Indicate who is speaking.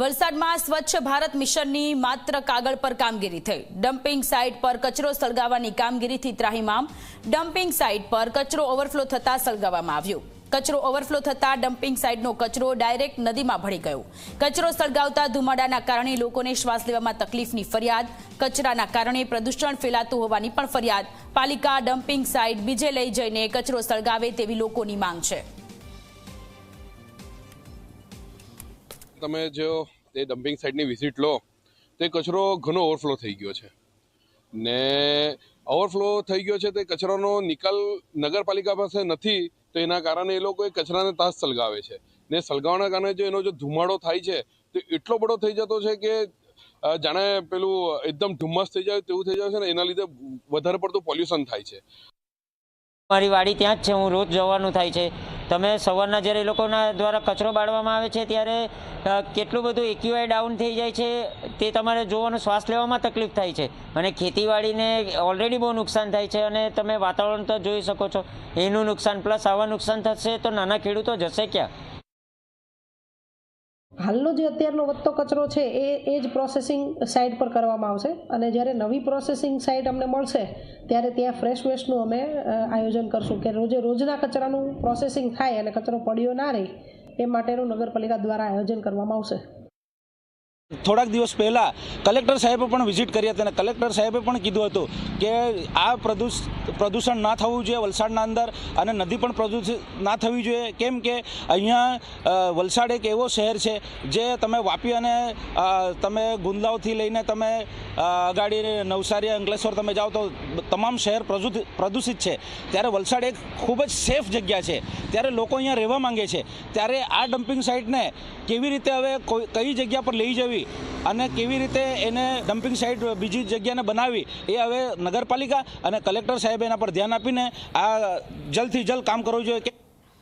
Speaker 1: વલસાડમાં સ્વચ્છ ભારત મિશનની માત્ર કાગળ પર કામગીરી થઈ. ડમ્પિંગ સાઇટ પર કચરો સળગાવવાની કામગીરીથી ત્રાહિમામ. ડમ્પિંગ સાઇટ પર કચરો ઓવરફ્લો થતાં સળગાવવામાં આવ્યો. કચરો ઓવરફ્લો થતાં ડમ્પિંગ સાઇટનો કચરો ડાયરેક્ટ નદીમાં ભળી ગયો. કચરો સળગાવતા ધુમાડાના કારણે લોકોને શ્વાસ લેવામાં તકલીફની ફરિયાદ. કચરાના કારણે પ્રદૂષણ ફેલાતું હોવાની પણ ફરિયાદ. પાલિકા ડમ્પિંગ સાઇટ બીજે લઈ જઈને કચરો સળગાવે તેવી લોકોની માંગ છે.
Speaker 2: તમે જો તે ડમ્પિંગ સાઇટની વિઝિટ લો, તે કચરો ઘણો ઓવરફ્લો થઈ ગયો છે. ને ઓવરફ્લો થઈ ગયો છે તે કચરાનો નિકાલ નગરપાલિકા પાસે નથી, તો એના કારણે એ લોકો એ કચરાને તાસ સળગાવે છે. ને સળગાવવાના કારણે જો એનો જો ધુમાડો થાય છે, તો એટલો બધો થઈ જતો છે કે જાણે પેલું એકદમ ધુમ્મસ થઈ જાય તેવું થઈ જાય છે ને એના લીધે વધારે પડતું પોલ્યુશન થાય છે.
Speaker 3: મારી વાડી ત્યાં જ છે, હું રોજ જવાનું થાય છે. તમે સવારના જ્યારે એ લોકોના દ્વારા કચરો બાળવામાં આવે છે ત્યારે કેટલું બધું એક્યુઆઈ ડાઉન થઈ જાય છે તે તમારે જોવાનું, શ્વાસ લેવામાં તકલીફ થાય છે. અને ખેતીવાડીને ઓલરેડી બહુ નુકસાન થાય છે અને તમે વાતાવરણ તો જોઈ શકો છો. એનું નુકસાન પ્લસ આવા નુકસાન થશે તો નાના ખેડૂતો જશે ક્યાં?
Speaker 4: હાલનો જે અત્યારનો વધતો કચરો છે, એ એ જ પ્રોસેસિંગ સાઇટ પર કરવામાં આવશે. અને જ્યારે નવી પ્રોસેસિંગ સાઇટ અમને મળશે, ત્યારે ત્યાં ફ્રેશ વેસ્ટનું અમે આયોજન કરશું કે રોજે રોજના કચરાનું પ્રોસેસિંગ થાય અને કચરો પડ્યો ના રહે, એ માટેનું નગરપાલિકા દ્વારા આયોજન કરવામાં આવશે.
Speaker 5: થોડાક દિવસ પહેલાં કલેક્ટર સાહેબે પણ વિઝિટ કરી હતી અને કલેક્ટર સાહેબે પણ કીધું હતું કે આ પ્રદૂષ, પ્રદૂષણ ના થવું જોઈએ વલસાડના અંદર અને નદી પણ પ્રદૂષિત ના થવી જોઈએ. કેમ કે અહીંયા વલસાડ એક એવો શહેર છે જે તમે વાપી અને તમે ગુંદલાવથી લઈને તમે અગાડી નવસારી અંકલેશ્વર તમે જાઓ તો તમામ શહેર પ્રદૂષિત પ્રદૂષિત છે. ત્યારે વલસાડ એક ખૂબ જ સેફ જગ્યા છે. ત્યારે લોકો અહીંયા રહેવા માંગે છે. ત્યારે આ ડમ્પિંગ સાઇટને કેવી રીતે હવે કઈ જગ્યા પર લઈ જવી? અને કેવી રીતે એને ડમ્પિંગ સાઇટ બીજી જગ્યાને બનાવી એ હવે નગરપાલિકા અને કલેક્ટર સાહેબ એના પર ધ્યાન આપીને આ જલ્દથી જલ્દ કામ કરવું જોઈએ